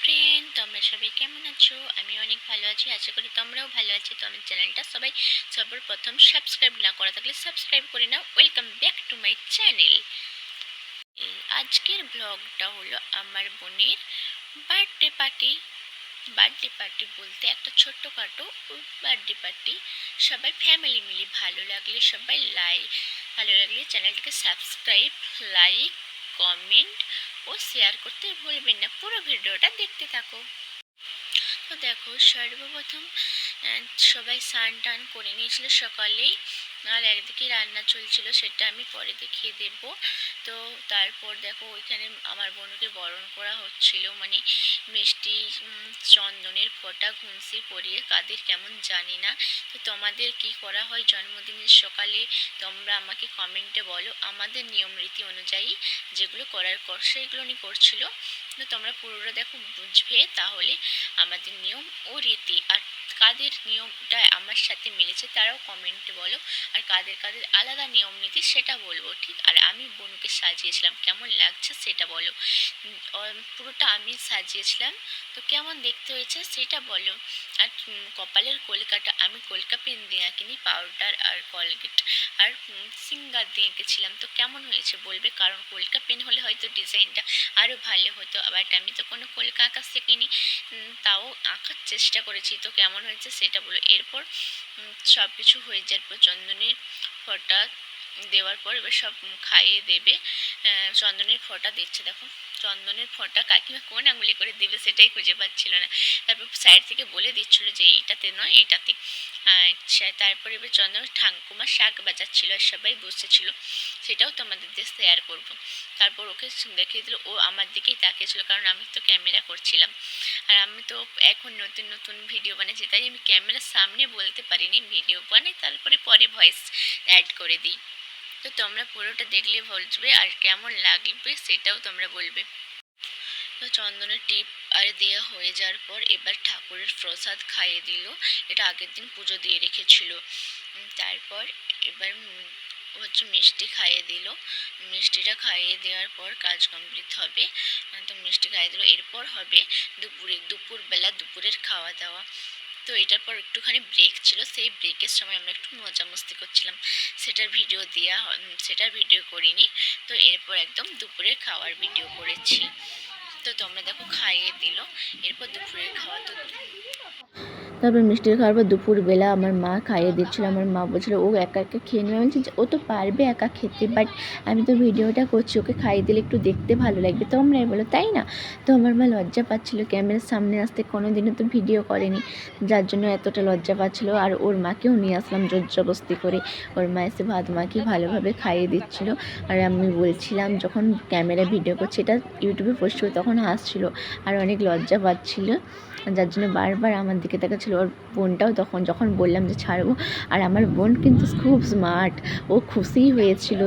Friend তোমরা সবাই কেমন আছো? আমি অনেক ভালো আছি, আশা করি তোমরাও ভালো আছো। তো আমার চ্যানেলটা সবাই সর্বপ্রথম সাবস্ক্রাইব না করা থাকলে সাবস্ক্রাইব করে নাও। Welcome back to my channel আজকের ব্লগটা হলো আমার বোনের বার্থডে পার্টি বার্থডে পার্টি বলতে একটা ছোট্ট ছোট্টখাটো বার্থডে পার্টি সবাই ফ্যামিলি মিলে ভালো লাগলে সবাই লাইক ভালো লাগলে চ্যানেলটাকে সাবস্ক্রাইব লাইক কমেন্ট ও শেয়ার করতে ভুলবেন না, পুরো ভিডিওটা দেখতে থাকো। তো দেখো সর্বপ্রথম সবাই স্নান টান করে নিয়েছিল সকালেই। আর একদিকে রান্না চলছিল সেটা আমি পরে দেখিয়ে দেব। তো তারপর দেখো ওইখানে আমার বোনকে বরণ করা হচ্ছিল। মানে মিষ্টি চন্দনের ফোঁটা, ঘুমসি পরিয়ে কাদের কেমন জানি না। তো তোমাদের কি করা হয় জন্মদিনের সকালে তোমরা আমাকে কমেন্টে বলো। আমাদের নিয়ম রীতি অনুযায়ী যেগুলো করার কর, সেগুলো নিয়ে করছিল। তো তোমরা পুরোটা দেখো বুঝবে। তাহলে আমাদের নিয়ম ও রীতি। আর কাদের নিয়মটা আমার সাথে মিলেছে, তারাও কমেন্টে বলো, আর কাদের কাদের আলাদা নিয়ম নীতি সেটা বলব, ঠিক? আর আমি বনুকে সাজিয়েছিলাম, কেমন লাগছে সেটা বলো। পুরোটা আমি সাজিয়েছিলাম, তো কেমন দেখতে হয়েছে সেটা বলো। আর কপালের কলকাটা, আমি কলকা পেন দিয়ে আঁকিনি পাউডার আর কলগেট আর সিঙ্গার দিয়ে এঁকেছিলাম, তো কেমন হয়েছে বলবে? কারণ কলকা পেন হলে হয়তো ডিজাইনটা আরও ভালো হতো আবার আমি তো কোনো কলকা আঁকা শিখিনি তাও আঁকার চেষ্টা করেছি, তো কেমন হয়েছে সেটা বলো। এরপর সব কিছু হয়ে যাওয়ার পর চন্দনের ফোঁটা দেওয়ার পর এবার সব খাইয়ে দেবে। আহ, চন্দনের ফোঁটা দিচ্ছে দেখো। চন্দনের ফোঁটা কাকিমা কোন আঙুলে করে দেবে সেটাই খুঁজে পাচ্ছিল না। তারপর সাইড থেকে বলে দিচ্ছিল যে এইটাতে নয় এইটাতে তারপর এবার চন্দন ঠাকুমা শাক বাজাচ্ছিল আর সবাই বসেছিল। সেটাও তোমাদের দিয়ে শেয়ার করব। তারপর ওকে দেখিয়ে দিল, ও আমার দিকেই তাকিয়েছিল কারণ আমি তো ক্যামেরা করছিলাম। আর আমি তো এখন নতুন নতুন ভিডিও বানাচ্ছি, তাই আমি ক্যামেরার সামনে বলতে পারিনি ভিডিও বানাই, তারপরে পরে ভয়েস অ্যাড করে দিই। তো তোমরা পুরোটা দেখলে বলবে আর কেমন লাগবে সেটাও তোমরা বলবে। তো চন্দনের টিপ আর দেওয়া হয়ে যাওয়ার পর এবার ঠাকুরের প্রসাদ খাইয়ে দিল। এটা আগের দিন পুজো দিয়ে রেখেছিল। তারপর এবার হচ্ছে মিষ্টি খাইয়ে দিল। মিষ্টিটা খাইয়ে দেওয়ার পর কাজ কমপ্লিট হবে। তো মিষ্টি খাইয়ে দিল। এরপর হবে দুপুরে, দুপুরবেলা দুপুরের খাওয়া দাওয়া। তো এটার পর একটুখানি ব্রেক ছিল। সেই ব্রেকের সময় আমরা একটু মজা মস্তি করছিলাম। সেটার ভিডিও দেওয়া সেটার ভিডিও করিনি। তো এরপর একদম দুপুরে খাওয়ার ভিডিও করেছি। তো তোমরা দেখো, খাইয়ে দিল। এরপর দুপুরে খাওয়া তো তারপর মিষ্টি খাওয়ার পর দুপুরবেলা আমার মা খাইয়ে দিচ্ছিল, আমার মা বলছিল, ও একা একা খেয়ে নেবে? আমি ও তো পারবে একা খেতে বাট আমি তো ভিডিওটা করছি, ওকে খাইয়ে দিলে একটু দেখতে ভালো লাগবে। তো তোমরাই বলো তাই না? তো আমার মা লজ্জা পাচ্ছিল, ক্যামেরার সামনে আসতে কোনো দিনও তো ভিডিও করেনি, যার জন্য এতটা লজ্জা পাচ্ছিল। আর ওর মাকেও নিয়ে আসলাম জোর জবস্তি করে, ওর মা এসে ভাত মাকে ভালোভাবে খাইয়ে দিচ্ছিল। আর আমি বলছিলাম, যখন ক্যামেরা ভিডিও করছি, এটা ইউটিউবে পোস্ট করে তখন হাসছিল আর অনেক লজ্জা পাচ্ছিল। যার জন্য বারবার আমার দিকে তাকাচ্ছিল। ওর বোনটাও তখন যখন বললাম যে, ছাড়বো। আর আমার বোন কিন্তু খুব স্মার্ট ও খুশি হয়েছিল।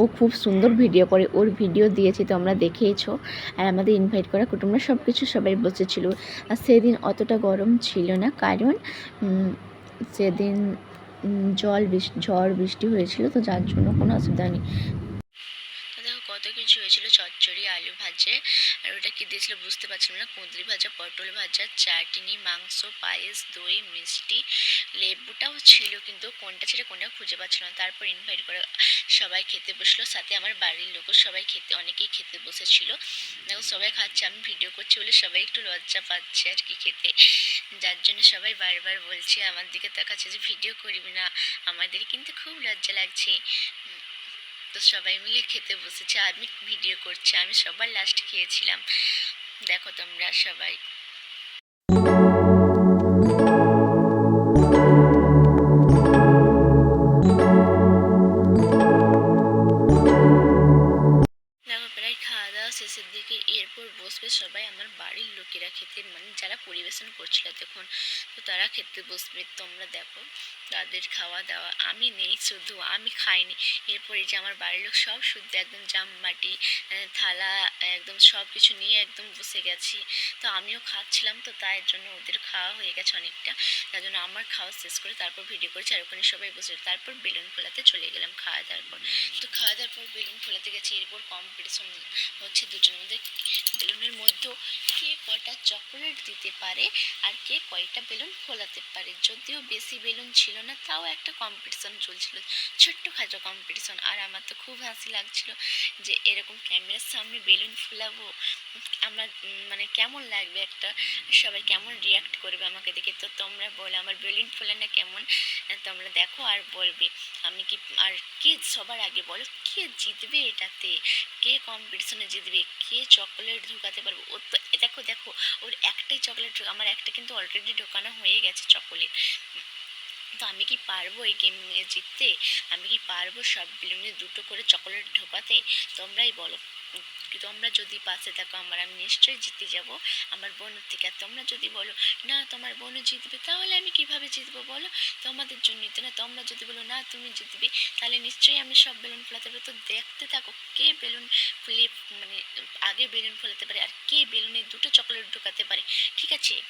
ও খুব সুন্দর ভিডিও করে, ওর ভিডিও দিয়েছি তোমরা দেখেইছো। আর আমাদের ইনভাইট করা কুটুম্বরা সব কিছু সবাই বসেছিল। আর সেদিন অতটা গরম ছিল না, কারণ সেদিন জল বৃষ্টি ঝড় বৃষ্টি হয়েছিল, তো যার জন্য কোনো অসুবিধা নেই কিছু হয়েছিল, চচ্চড়ি, আলু ভাজে। আর ওটা কি দিয়েছিল বুঝতে পারছিলাম না। কুঁদরি ভাজা, পটল ভাজা, চাটনি, মাংস, পায়েস, দই, মিষ্টি। লেবুটাও ছিল কিন্তু কোনটা ছেড়ে কোনটা খুঁজে পাচ্ছিল না। তারপর ইনভাইট করে সবাই খেতে বসল। সাথে আমার বাড়ির লোকও সবাই খেতে, অনেকেই খেতে বসেছিল। দেখো সবাই খাচ্ছে, আমি ভিডিও করছি বলে সবাই একটু লজ্জা পাচ্ছে আর কি খেতে। যার জন্য সবাই বারবার বলছে, আমার দিকে তাকাচ্ছে যে, ভিডিও করবি না। আমাদের কিন্তু খুব লজ্জা লাগছে। তো সবাই মিলে খেতে বসেছে, আমি ভিডিও করছি, আমি সবার লাস্ট খেয়েছিলাম। দেখো তোমরা সবাই। শেষের দিকে এরপর বসবে সবাই আমার বাড়ির লোকেরা খেতে মানে যারা পরিবেশন করছিল তখন তো তারা খেতে বসবে তোমরা দেখো, তাদের খাওয়া দাওয়া। আমি নেই শুধু, আমি খাইনি। এরপর যে আমার বাড়ির লোক সব শুদ্ধ একদম জাম মাটি থালা, একদম সব কিছু নিয়ে একদম বসে গেছি। তো আমিও খাচ্ছিলাম তো তাই জন্য ওদের খাওয়া হয়ে গেছে অনেকটা। তার জন্য আমার খাওয়া শেষ করে তারপর ভিডিও করেছি আর ওখানে সবাই বসে তারপর বেলুন ফোলাতে চলে গেলাম খাওয়া দাওয়ার পর। তো খাওয়া দাওয়ার পর বেলুন ফোলাতে গেছি, এরপর কম্পিটিশন হচ্ছে দুজনের মধ্যে। বেলুনের মধ্যেও কে কয়টা চকলেট দিতে পারে আর কে কয়টা বেলুন ফোলাতে পারে। যদিও বেশি বেলুন ছিল না, তাও একটা কম্পিটিশন চলছিল। ছোট্টখাটো কম্পিটিশন আর আমার তো খুব হাসি লাগছিল যে এরকম ক্যামেরার সামনে বেলুন ফোলাবো আমার মানে কেমন লাগবে একটা, সবাই কেমন রিয়াক্ট করবে আমাকে দেখে? তো তোমরা বলো, আমার বেলুন ফোলানো কেমন? তোমরা দেখো আর বলবে। আমি কি, আর কে সবার আগে বলো, কে জিতবে এটাতে? কে কম্পিটিশনে জিতবে? কে চকোলেট ঢুকাতে পারবে? ওর তো দেখো দেখো, ওর একটাই চকলেট আমার একটা কিন্তু অলরেডি ঢোকানো হয়ে গেছে চকোলেট তো আমি কি পারব এই গেম জিততে? আমি কি পারব সব বেলুনে দুটো করে চকলেট ঢোকাতে? তোমরাই বলো। তোমরা যদি পাশে থাকো, আমার, আমি নিশ্চয়ই জিতে যাব। আমার বোনের থেকে, আর তোমরা যদি বলো, না, তোমার বোনও জিতবে, তাহলে আমি কীভাবে জিতবো বলো? তোমাদের জন্যই তো না, তোমরা যদি বলো, না, তুমি জিতবে, তাহলে নিশ্চয়ই আমি সব বেলুন ফোলাতে পারব। তো দেখতে থাকো, কে বেলুন ফুলিয়ে মানে আগে বেলুন ফোলাতে পারে, আর কে বেলুনে দুটো চকলেট ঢোকাতে পারে, ঠিক আছে?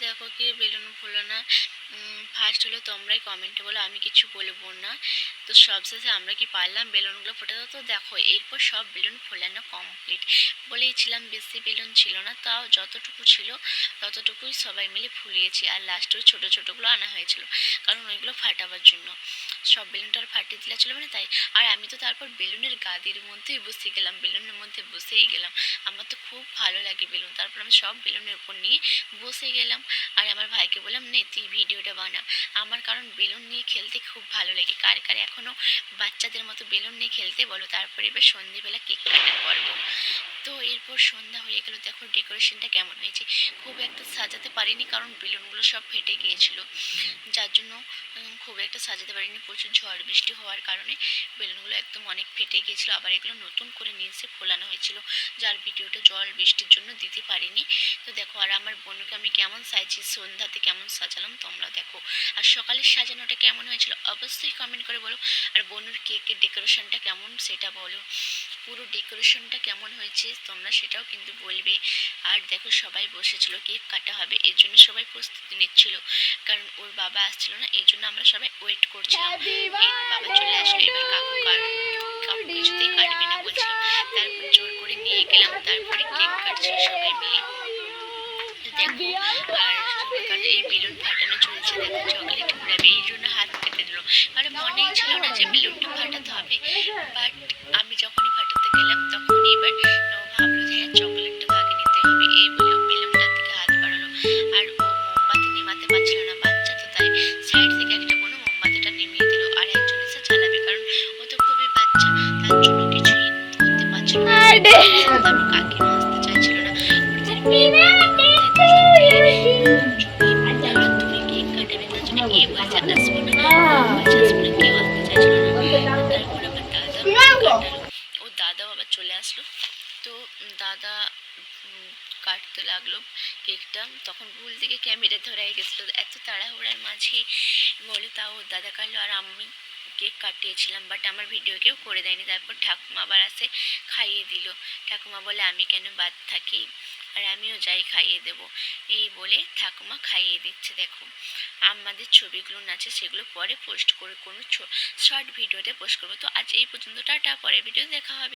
দেখো কি বেলুন ফুলো না ফার্স্ট হলো তোমরাই কমেন্টে বলো, আমি কিছু বলব না। তো সব শেষে আমরা কি পারলাম? বেলুনগুলো ফোটাতে? তো দেখো, এরপর সব বেলুন ফোলানো কমপ্লিট বলেইছিলাম বেশি বেলুন ছিল না, তাও যতটুকু ছিল, ততটুকুই সবাই মিলে ফুলিয়েছি। আর লাস্টে ওই ছোটো ছোটোগুলো আনা হয়েছিল, কারণ ওইগুলো ফাটাবার জন্য। সব বেলুনটা আর ফাটিয়ে দিলে চলবে মানে তাই? আর আমি তো তারপর বেলুনের গাদির মধ্যেই বসে গেলাম, বেলুনের মধ্যে বসেই গেলাম। আমার তো খুব ভালো লাগে বেলুন। তারপর আমি সব বেলুনের উপর নিয়ে বসে গেলাম। আর আমার ভাইকে বললাম, নে, তুই ভিডিওটা বানা। আমার কারণ বেলুন নিয়ে খেলতে খুব ভালো লাগে। কার কার এখনও বাচ্চাদের মতো বেলুন নিয়ে খেলতে বলো? তারপরে এবার সন্ধেবেলা কেক কাটার পর্ব। তো এরপর সন্ধ্যা হয়ে গেল। দেখো ডেকোরেশনটা কেমন হয়েছে। খুব একটা সাজাতে পারিনি কারণ বেলুনগুলো সব ফেটে গিয়েছিল। যার জন্য খুব একটা সাজাতে পারিনি। প্রচুর ঝড় বৃষ্টি হওয়ার কারণে বেলুনগুলো একদম অনেক ফেটে গিয়েছিল। আবার এগুলো নতুন করে নিয়ে এসে ফোলানো হয়েছিল, যার ভিডিওটা জল বৃষ্টির জন্য দিতে পারিনি। তো দেখো, আর আমার বোনকে আমি কেমন সাজছি, সন্ধ্যাতে কেমন সাজালাম তোমরা দেখো। আর সকালের সাজানোটা কেমন হয়েছিল অবশ্যই কমেন্ট করে বলো। আর বোনের কেকের ডেকোরেশনটা কেমন সেটা বলো। পুরো ডেকোরেশনটা কেমন হয়েছে তোমরা সেটাও কিন্তু বলবে। আর দেখো সবাই বসেছিল কেক কাটা হবে এর জন্য সবাই প্রস্তুতি নিচ্ছিল। কারণ ওর বাবা আসছিল না এই জন্য আমরা সবাই ওয়েট করছিলাম। বাবা চলে আসলো এবার কাকু কাট কাকু কিছুতেই কাটবে না বলছিল। তারপর জোর করে নিয়ে গেলাম তারপরে কেক কাটছিল সবাই মিলে। দেখো আর এই বেলুন ফাটানো চলছে দেখো চকলেট উড়াবে এই জন্য হাত কেটে দিল। মানে মনেই ছিল না যে বেলুনটা ফাটাতে হবে। বাট আমি যখনই ফাটাতে গেলাম, তখনই এবার কেকটা তখন ভুল দিকে ক্যামেরা ধরাই গেছিল। এত তাড়াহুড়ার মাঝে বলে তাও দাদা কাটলো আর আমি কেক কাটিয়েছিলাম বাট আমার ভিডিও কেউ করে দেয়নি। তারপর ঠাকুমা আবার আসে খাইয়ে দিল। ঠাকুমা বলে, আমি কেন বাদ থাকি? আর আমিও যাই, খাইয়ে দেব। এই বলে ঠাকুমা খাইয়ে দিচ্ছে, দেখো। আমাদের ছবিগুলো আছে সেগুলো পরে পোস্ট করে কোনো শর্ট ভিডিওতে পোস্ট করব। তো আজ এই পর্যন্ত, টাটা। পরে ভিডিও দেখা হবে।